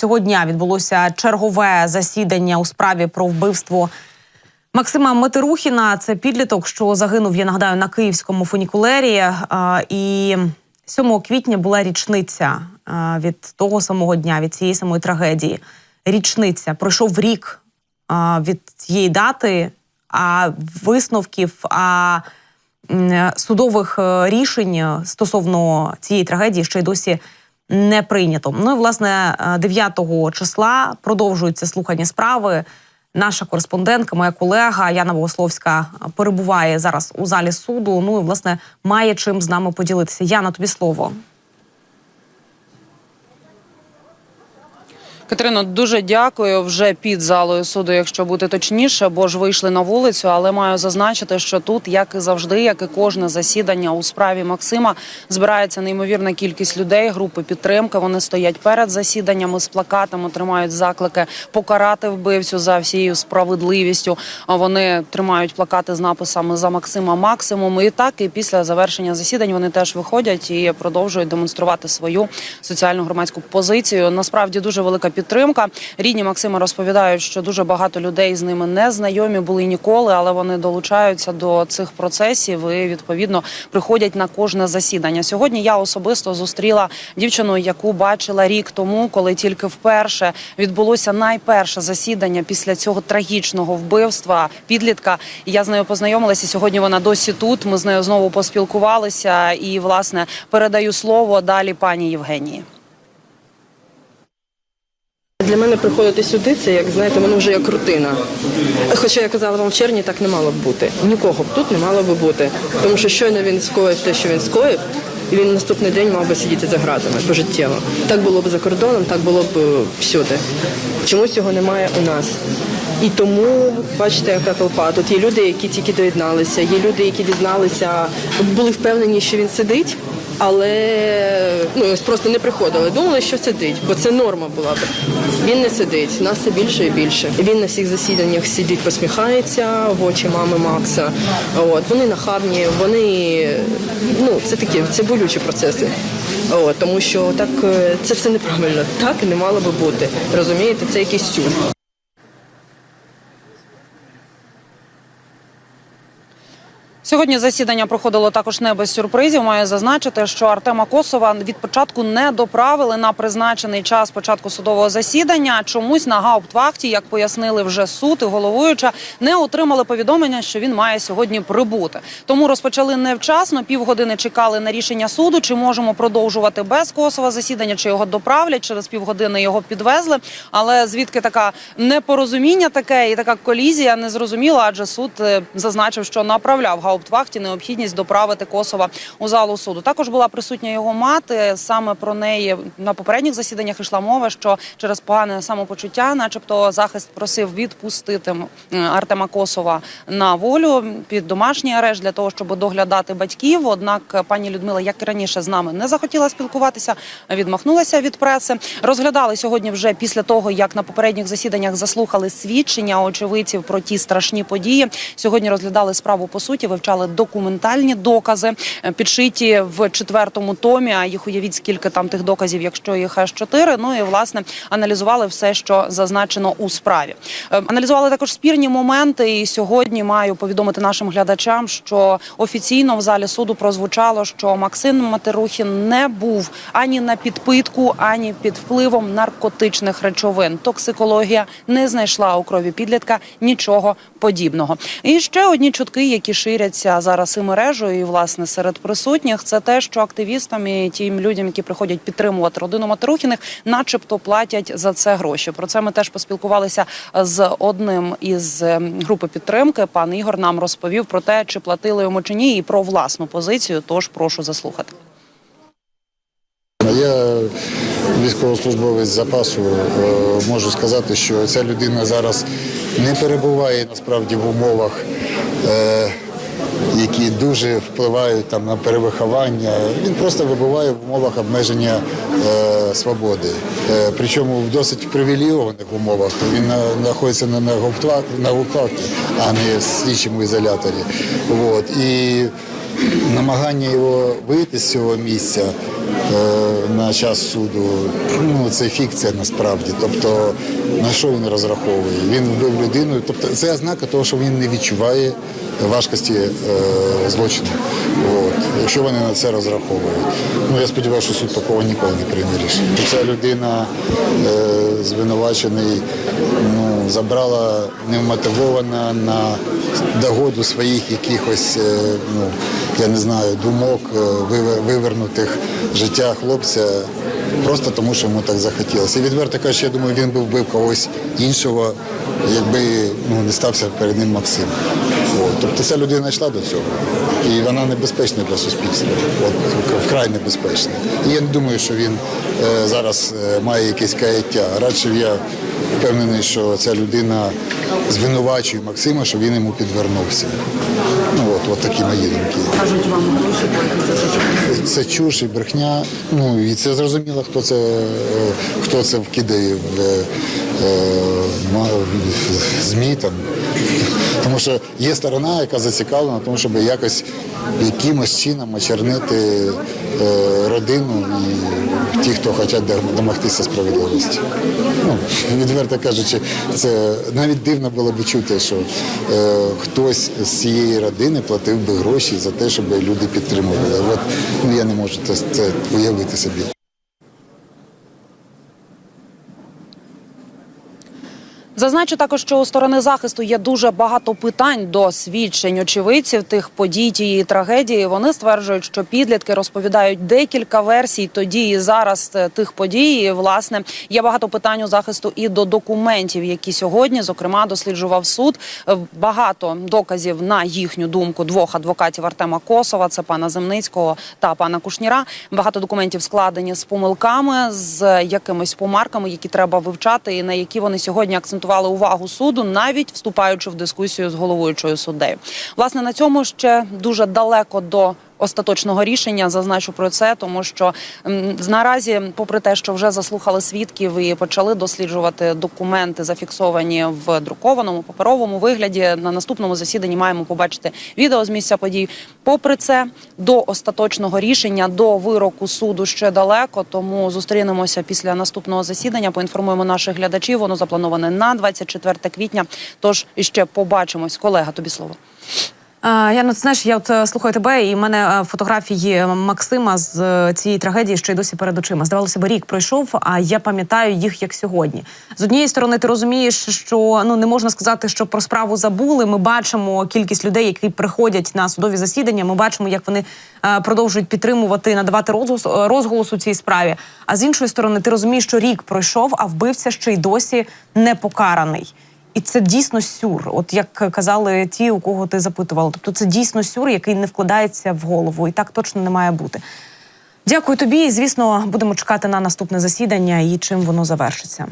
цього дня відбулося чергове засідання у справі про вбивство Максима Метерухіна. Це підліток, що загинув, я нагадаю, на київському фунікулері. І 7 квітня була річниця від того самого дня, від цієї самої трагедії. Річниця пройшов рік від цієї дати, а висновків. а судових е, рішень стосовно цієї трагедії ще й досі не прийнято. Ну і власне е, 9 числа продовжуються слухання справи. Наша кореспондентка, моя колега Яна Богословська перебуває зараз у залі суду. Ну і власне має чим з нами поділитися. Яна, тобі слово. Катерино, дуже дякую. Вже під залою суду, якщо бути точніше, бо ж вийшли на вулицю. Але маю зазначити, що тут, як і завжди, як і кожне засідання у справі Максима, збирається неймовірна кількість людей, групи підтримки. Вони стоять перед засіданнями з плакатами, тримають заклики покарати вбивцю за всією справедливістю. Вони тримають плакати з написами за Максима максимум. І так, і після завершення засідань вони теж виходять і продовжують демонструвати свою соціальну громадську позицію. Насправді дуже велика підтримка. Рідні Максима розповідають, що дуже багато людей з ними не знайомі були ніколи, але вони долучаються до цих процесів і відповідно приходять на кожне засідання. Сьогодні я особисто зустріла дівчину, яку бачила рік тому, коли тільки вперше відбулося найперше засідання після цього трагічного вбивства підлітка. Я з нею познайомилася. Сьогодні вона досі тут. Ми з нею знову поспілкувалися і власне передаю слово далі пані Євгенії. Для мене приходити сюди, це як знаєте, воно вже як рутина. Хоча я казала вам в червні, так не мало б бути. Нікого б тут не мало б бути. Тому що щойно він скоїв те, що він скоїв, і він наступний день мав би сидіти за гратами пожиттєво. Так було б за кордоном, так було б е, всюди. Чомусь цього немає у нас. І тому бачите, яка толпа. Тут є люди, які тільки доєдналися, є люди, які дізналися, були впевнені, що він сидить. Але ну просто не приходили. Думали, що сидить, бо це норма була б. Він не сидить, нас все більше і більше. Він на всіх засіданнях сидить, посміхається в очі мами Макса. От вони нахабні, вони ну це такі це болючі процеси. От, тому що так е, це все неправильно. Так не мало би бути. Розумієте, це якийсь сюр. Сьогодні засідання проходило також не без сюрпризів. Маю зазначити, що Артема Косова від початку не доправили на призначений час початку судового засідання. Чомусь на гауптвахті, як пояснили вже суд і головуюча, не отримали повідомлення, що він має сьогодні прибути. Тому розпочали невчасно. Півгодини чекали на рішення суду. Чи можемо продовжувати без Косова засідання, чи його доправлять? Через півгодини його підвезли. Але звідки така непорозуміння таке і така колізія не зрозуміла, адже суд е, зазначив, що направляв гауптвахті необхідність доправити Косова у залу суду. Також була присутня його мати. Саме про неї на попередніх засіданнях йшла мова, що через погане самопочуття, начебто, захист просив відпустити Артема Косова на волю під домашній арешт для того, щоб доглядати батьків. Однак пані Людмила, як і раніше, з нами не захотіла спілкуватися, відмахнулася від преси. Розглядали сьогодні вже після того, як на попередніх засіданнях заслухали свідчення очевидців про ті страшні події. Сьогодні розглядали справу по суті, вивчали документальні докази, е, підшиті в четвертому томі. А їх уявіть, скільки там тих доказів, якщо їх аж чотири. Ну і власне аналізували все, що зазначено у справі. Е, Аналізували також спірні моменти. І сьогодні маю повідомити нашим глядачам, що офіційно в залі суду прозвучало, що Максим Матерухін не був ані на підпитку, ані під впливом наркотичних речовин. Токсикологія не знайшла у крові підлітка нічого подібного. І ще одні чутки, які ширяться зараз і мережею, і власне серед присутніх, це те, що активістам і тим людям, які приходять підтримувати родину Матерухіних, начебто платять за це гроші. Про це ми теж поспілкувалися з одним із ем, групи підтримки. Пан Ігор нам розповів про те, чи платили йому чи ні, і про власну позицію. Тож прошу заслухати. Я військовослужбовець запасу. е, Можу сказати, що ця людина зараз не перебуває насправді в умовах, е, які дуже впливають там на перевиховання. Він просто вибуває в умовах обмеження е, свободи. Е, Причому в досить привілейованих умовах. Він на- знаходиться на гауптвах- на гауптвахті, а не в слідчому ізоляторі. От. І намагання його вийти з цього місця е, на час суду. Ну це фікція насправді. Тобто на що він розраховує? Він вбив людину. Тобто це ознака того, що він не відчуває важкості е, злочину. Якщо вони на це розраховують. Ну я сподіваюся, що суд такого ніколи не прийме рішення. Ця людина е, звинувачений ну, забрала невмотивована на догоду своїх якихось, е, ну думок, е, виве- вивернутих життя хлопця. Просто тому, що йому так захотілося. І відверто кажучи, я думаю, він би вбив когось іншого, якби не стався перед ним Максим. От. Тобто ця людина йшла до цього. І вона небезпечна для суспільства. От, вкрай небезпечна. І я не думаю, що він е, зараз е, має якесь каяття. Радше я впевнений, що ця людина звинувачує Максима, що він йому підвернувся. Ну от, от такі мої думки. Кажуть вам гроші Це чуш і брехня. Ну і це зрозуміло, хто це е, хто це вкидає в е, ма- в ЗМІ там. Тому що є сторона, яка зацікавлена, тому, щоб якось якимось чином очернити е, родину і ті, хто хочуть домогтися справедливості. Ну, відверто кажучи, це навіть дивно було б чути, що е, хтось з цієї родини платив би гроші за те, щоб люди підтримували. От ну я не можу це, це уявити собі. Зазначу також, що у сторони захисту є дуже багато питань до свідчень очевидців тих подій тієї трагедії. Вони стверджують, що підлітки розповідають декілька версій тоді і зараз е, тих подій. Власне, є багато питань у захисту і до документів, які сьогодні, зокрема, досліджував суд. Е, Багато доказів на їхню думку двох адвокатів Артема Косова, це пана Земницького та пана Кушніра. Багато документів складені з помилками, з якимись помарками, які треба вивчати, і на які вони сьогодні акцентували увагу суду, навіть вступаючи в дискусію з головуючою суддею. Власне, на цьому ще дуже далеко до. Остаточного рішення зазначу про це, тому що наразі, попри те, що вже заслухали свідків і почали досліджувати документи, зафіксовані в друкованому паперовому вигляді, на наступному засіданні маємо побачити відео з місця подій. Попри це, до остаточного рішення, до вироку суду ще далеко. Тому зустрінемося після наступного засідання. Поінформуємо наших глядачів. Воно заплановане на 24 квітня. Тож іще побачимось. Колега, тобі слово. Яно, ти знаєш, я от е, слухаю тебе, і в мене е, фотографії Максима з е, цієї трагедії ще й досі перед очима. Здавалося б, рік пройшов, а я пам'ятаю їх як сьогодні. З однієї сторони, ти розумієш, що ну не можна сказати, що про справу забули. Ми бачимо кількість людей, які приходять на судові засідання. Ми бачимо, як вони продовжують підтримувати, надавати розголос, розголос у цій справі. А з іншої сторони, ти розумієш, що рік пройшов, а вбивця ще й досі не покараний. І це дійсно сюр, от як казали ті, у кого ти запитувала. Тобто це дійсно сюр, який не вкладається в голову, і так точно не має бути. Дякую тобі. І звісно, будемо чекати на наступне засідання і чим воно завершиться.